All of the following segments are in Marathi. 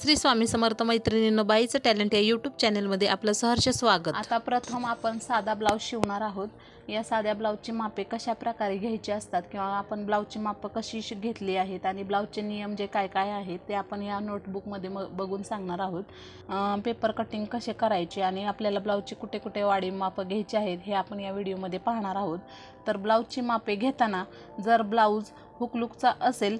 श्री स्वामी समर्थ मैत्रिणींनो बाईचं टॅलेंट या यूट्यूब चॅनलमध्ये आपलं सहर्ष स्वागत. आता प्रथम आपण साधा ब्लाऊज शिवणार आहोत. या साध्या ब्लाऊजची मापे कशा प्रकारे घ्यायची असतात किंवा आपण ब्लाऊजची मापं कशी घेतली आहेत आणि ब्लाऊजचे नियम जे काय काय आहेत ते आपण या नोटबुकमध्ये म बघून सांगणार आहोत. पेपर कटिंग कसे करायचे आणि आपल्याला ब्लाऊजची कुठे कुठे वाढी मापं घ्यायची आहेत हे आपण या व्हिडिओमध्ये पाहणार आहोत. तर ब्लाऊजची मापे घेताना जर ब्लाऊज हुकलुकचा असेल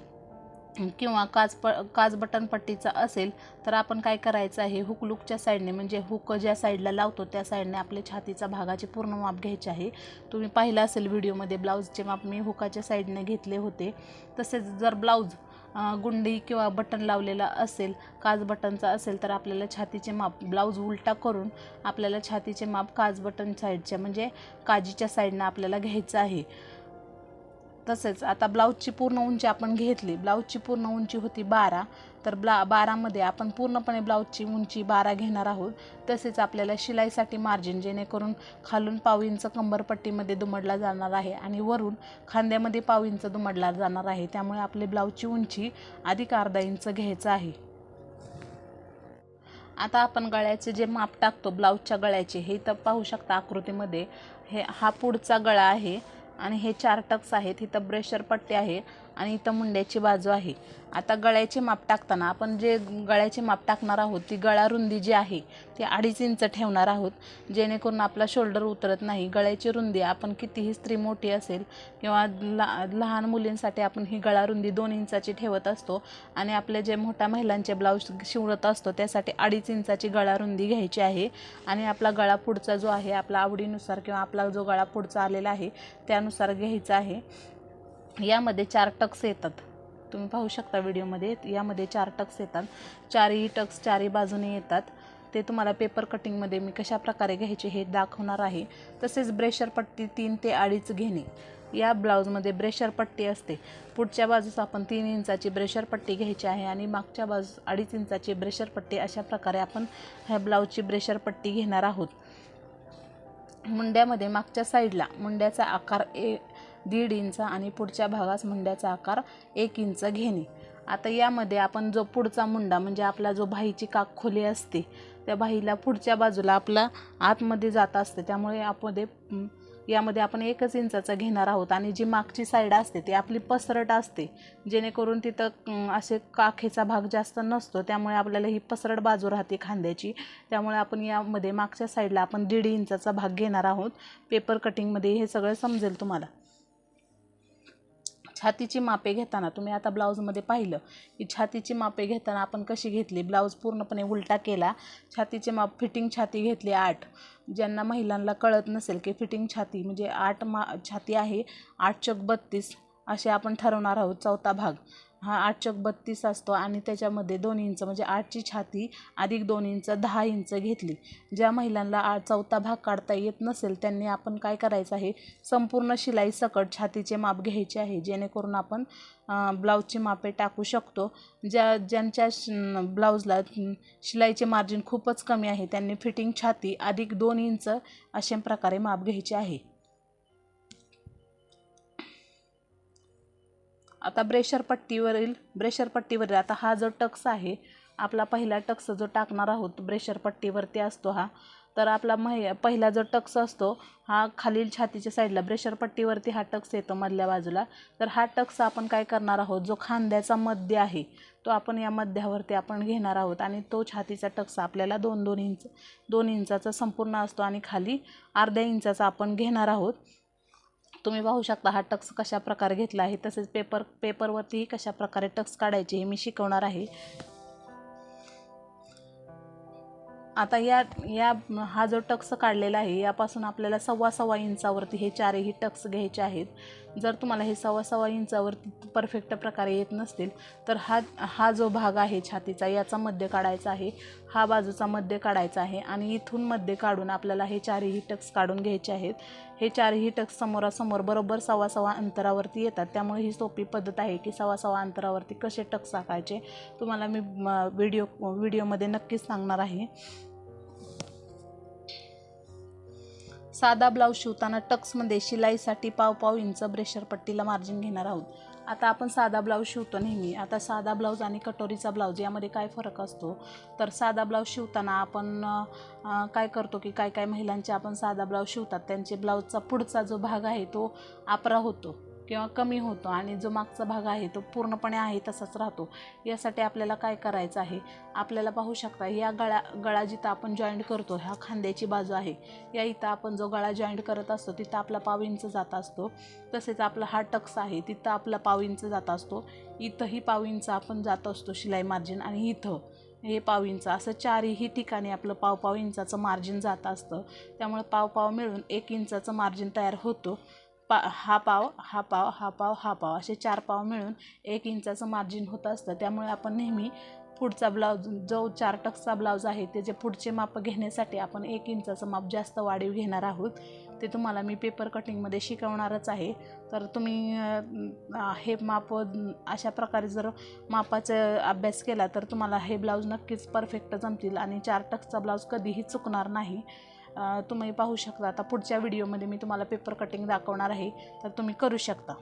किंवा काच प काच बटन पट्टीचा असेल तर आपण काय करायचं आहे हुक लुकच्या साईडने म्हणजे हुक ज्या साईडला लावतो त्या साईडने आपल्या छातीचा भागाचे पूर्ण माप घ्यायचे आहे. तुम्ही पाहिलं असेल व्हिडिओमध्ये ब्लाऊजचे माप मी हुकाच्या साईडने घेतले होते तसेच जर ब्लाऊज गुंडी किंवा बटन लावलेला असेल काच बटनचा असेल तर आपल्याला छातीचे माप ब्लाऊज उलटा करून आपल्याला छातीचे माप काच बटन साईडच्या म्हणजे काजीच्या साईडनं आपल्याला घ्यायचं आहे. तसेच आता ब्लाऊजची पूर्ण उंची आपण घेतली. ब्लाऊजची पूर्ण उंची होती बारा. तर ब्ला बारामध्ये आपण पूर्णपणे ब्लाऊजची उंची बारा घेणार आहोत. तसेच आपल्याला शिलाईसाठी मार्जिन जेणेकरून खालून पाव इंच कंबरपट्टीमध्ये दुमडला जाणार आहे आणि वरून खांद्यामध्ये पाव इंच दुमडला जाणार आहे. त्यामुळे आपली ब्लाऊजची उंची अधिक अर्धा इंच घ्यायचं आहे. आता आपण गळ्याचे जे माप टाकतो ब्लाऊजच्या गळ्याचे हे तर पाहू शकता आकृतीमध्ये. हे हा पुढचा गळा आहे. आणि हे चार टक्स आहेत. इथं ब्रेशर पट्टी आहे. आणि इथं मुंड्याची बाजू आहे. आता गळ्याचे माप टाकताना आपण जे गळ्याचे माप टाकणार आहोत ती गळा रुंदी जी आहे ती अडीच इंच ठेवणार आहोत. जेणेकरून आपला शोल्डर उतरत नाही. गळ्याची रुंदी आपण कितीही स्त्री मोठी असेल किंवा ला लहान मुलींसाठी आपण ही गळा रुंदी दोन इंचाची ठेवत असतो आणि आपले जे मोठ्या महिलांचे ब्लाऊज शिवत असतो त्यासाठी अडीच इंचाची गळा रुंदी घ्यायची आहे. आणि आपला गळा पुढचा जो आहे आपला आवडीनुसार किंवा आपला जो गळा पुढचा आलेला आहे त्यानुसार घ्यायचा आहे. यामध्ये चार टक्स येतात. तुम्ही पाहू शकता व्हिडिओमध्ये यामध्ये चार टक्स येतात. चारही टक्स चारही बाजूने येतात. ते तुम्हाला पेपर कटिंगमध्ये मी कशा प्रकारे घ्यायचे हे दाखवणार आहे. तसेच ब्रेशर पट्टी तीन ते अडीच घेणे. या ब्लाऊजमध्ये ब्रेशर पट्टी असते. पुढच्या बाजूस आपण तीन इंचाची ब्रेशर पट्टी घ्यायची आहे आणि मागच्या बाजूस अडीच इंचाची ब्रेशर पट्टी अशा प्रकारे आपण ह्या ब्लाऊजची ब्रेशर पट्टी घेणार आहोत. मुंड्यामध्ये मागच्या साईडला मुंड्याचा आकार ए दीड इंच आणि पुढच्या भागास मुंड्याचा आकार एक इंच घेणे. आता यामध्ये आपण जो पुढचा मुंडा म्हणजे आपला जो भाईची काक खोली असते त्या भाईला पुढच्या बाजूला आपला आतमध्ये जात असते. त्यामुळे यामध्ये यामध्ये आपण एकच इंचाचा घेणार आहोत. आणि जी मागची साईड असते ती आपली पसरट असते. जेणेकरून तिथं असे काखेचा भाग जास्त नसतो. त्यामुळे आपल्याला ही पसरट बाजू राहते खांद्याची. त्यामुळे आपण यामध्ये मागच्या साईडला आपण दीड इंचाचा भाग घेणार आहोत. पेपर कटिंगमध्ये हे सगळं समजेल तुम्हाला. छातीची मापे घेताना तुम्ही आता ब्लाऊजमध्ये पाहिलं की छातीची मापे घेताना आपण कशी घेतली? ब्लाऊज पूर्णपणे उलटा केला. छातीचे माप फिटिंग छाती घेतली आठ. ज्यांना महिलांना कळत नसेल की फिटिंग छाती म्हणजे आठ मा छाती आहे आठ चक बत्तीस असे आपण ठरवणार आहोत. चौथा भाग. हा आठ चक बत्तीस असतो आणि त्याच्यामध्ये दोन इंच म्हणजे आठची छाती अधिक दोन इंच दहा इंच घेतली. ज्या महिलांना आ चौथा भाग काढता येत नसेल त्यांनी आपण काय करायचं आहे? संपूर्ण शिलाई सकट छातीचे माप घ्यायचे आहे. जेणेकरून आपण ब्लाऊजची मापे टाकू शकतो. ज्या ज्यांच्या श- ब्लाऊजला शिलाईचे मार्जिन खूपच कमी आहे त्यांनी फिटिंग छाती अधिक दोन इंच अशा प्रकारे माप घ्यायचे आहे. आता ब्रेशर पट्टीवरील ब्रेशर पट्टीवरील आता हा जो टक्स आहे आपला पहिला टक्स जो टाकणार आहोत ब्रेशर पट्टीवरती असतो हा. तर आपला मह पहिला जो टक्स असतो हा खालील छातीच्या साईडला ब्रेशर पट्टीवरती हा टक्स येतो मधल्या बाजूला. तर हा टक्स आपण काय करणार आहोत जो खांद्याचा मध्य आहे तो आपण या मध्यावरती आपण घेणार आहोत आणि तो छातीचा टक्स आपल्याला दोन दोन इंच दोन इंचाचा संपूर्ण असतो आणि खाली अर्ध्या इंचाचा आपण घेणार आहोत. तुम्ही पाहू शकता हा टक्स कशा प्रकारे घेतला आहे तसेच पेपर पेपरवरतीही कशा प्रकारे टक्स काढायचे हे मी शिकवणार आहे. आता या या हा जो टक्स काढलेला आहे यापासून आपल्याला सव्वा सव्वा इंचावरती हे चारही टक्स घ्यायचे आहेत. जर तुम्हाला हे सव्वा सव्वा इंचावरती परफेक्ट प्रकारे येत नसतील तर हा हा जो भाग आहे छातीचा याचा मध्य काढायचा आहे. हा बाजूचा मध्य काढायचा आहे आणि इथून मध्य काढून आपल्याला हे चारही टक्स काढून घ्यायचे आहेत. हे चारही टक्स समोरासमोर बरोबर सव्वा सव्वा अंतरावरती येतात. त्यामुळे ही सोपी पद्धत आहे की सव्वा सव्वा अंतरावरती कसे टक्स टाकायचे तुम्हाला मी व्हिडिओ व्हिडिओमध्ये नक्कीच सांगणार आहे. साधा ब्लाऊज शिवताना टक्समध्ये शिलाईसाठी पाव पाव इंच ब्रेशर पट्टीला मार्जिन घेणार आहोत. आता आपण साधा ब्लाऊज शिवतो नेहमी. आता साधा ब्लाऊज आणि कटोरीचा ब्लाऊज यामध्ये काय फरक असतो? तर साधा ब्लाऊज शिवताना आपण काय करतो की काय काय महिलांचे आपण साधा ब्लाऊज शिवतात त्यांचे ब्लाऊजचा पुढचा जो भाग आहे तो आपरा होतो. किंवा कमी होतो आणि जो मागचा भाग आहे तो पूर्णपणे आहे तसाच राहतो. यासाठी आपल्याला काय करायचं आहे? आपल्याला पाहू शकता या गळा गळा जिथं आपण जॉईंट करतो ह्या खांद्याची बाजू आहे. या इथं आपण जो गळा जॉईंट करत असतो तिथं आपला पाव इंच जात असतो. तसेच आपला हा टक्स आहे तिथं आपला पाव इंच जात असतो. इथंही पाव इंच आपण जात असतो शिलाई मार्जिन आणि इथं हे पाव इंच. असं चारही ठिकाणी आपलं पाव पाव इंचाचं मार्जिन जात असतं. त्यामुळे पाव पाव मिळून एक इंचाचं मार्जिन तयार होतो. पा हा पाव हा पाव हा पाव हा पाव असे चार पाव मिळून एक इंचाचं मार्जिन होत असतं. त्यामुळे आपण नेहमी पुढचा ब्लाऊज जो चार टक्सचा ब्लाऊज आहे त्याचे पुढचे माप घेण्यासाठी आपण एक इंचाचं माप जास्त वाढीव घेणार आहोत ते तुम्हाला मी पेपर कटिंगमध्ये शिकवणारच आहे. तर तुम्ही हे माप अशा प्रकारे जर मापाचा अभ्यास केला तर तुम्हाला हे ब्लाऊज नक्कीच परफेक्ट जमतील आणि चार टक्सचा ब्लाऊज कधीही चुकणार नाही. तुम्ही पाहू शकता. आता पुढच्या व्हिडिओमध्ये मी तुम्हाला पेपर कटिंग दाखवणार आहे. तर तुम्ही करू शकता.